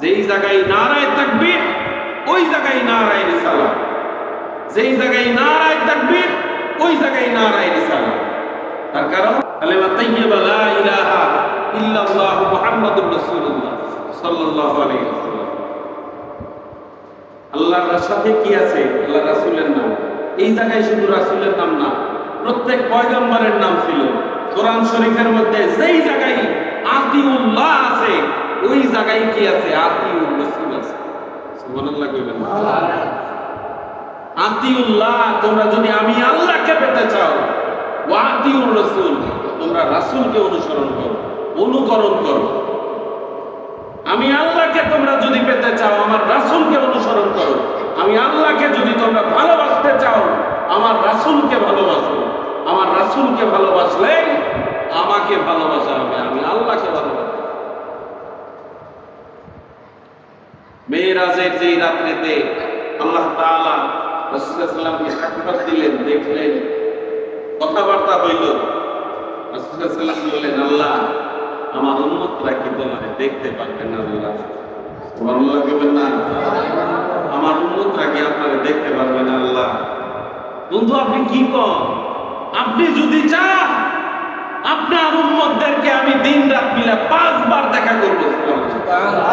যেই জায়গায় নারায় তাকবীর, ওই জায়গায় নারায় রিসালাত। যেই জায়গায় নারায় তাকবীর, ওই জায়গায় নারায় রিসালাত। তার কারণ, কালেমা তাইয়্যিবা লা ইলাহা ইল্লাল্লাহ মুহাম্মাদুর রাসূলুল্লাহ সাল্লাল্লাহু আলাইহি ওয়াসাল্লাম। আল্লাহর সাথে কি আছে? আল্লাহ রাসূলের নাম। এই জায়গায় শুধু রাসূলের নাম না, প্রত্যেক পয়গম্বরের নাম ছিল। কোরআন শরীফের মধ্যে যেই জায়গায় আতিউল্লাহ আছে ওই জায়গায় কি আছে? আতিউর রাসূল আছে। সুবহানাল্লাহ কইবেন আতিউল্লাহ, তোমরা যদি আমি আল্লাহকে পেতে চাও ওয়াতিউর রাসূল, তোমরা রাসূলকে অনুসরণ করো, অনুকরণ করো। আমি আল্লাহকে তোমরা যদি পেতে চাও, আমার রাসূলকে অনুসরণ করো। আমি আল্লাহকে যদি তোমরা ভালোবাসতে চাও, আমার রাসূলকে ভালোবাসো। আমার রাসূলকে ভালোবাসলে আমাকে ভালোবাসা হবে আমি আল্লাহকে ভালোবাসি মেয়েরাজের যেই রাত্রিতে আল্লাহ তাআলা সাক্ষাৎ দিলেন, দেখলেন, কথাবার্তা হইল রাসূলুল্লাহ বললেন, আল্লাহ, আমার উন্মতরা কি তোমারে দেখতে পারবে না আল্লাহ? সুবহানাল্লাহ বলবেন না। আমার উন্মতরা কি আপনারে দেখতে পারবে না আল্লাহ? বন্ধু, আপনি কি কন? আপনি যদি চান, আপনার উম্মতদেরকে আমি দিন রাত মিলে পাঁচবার দেখা করব কয়বার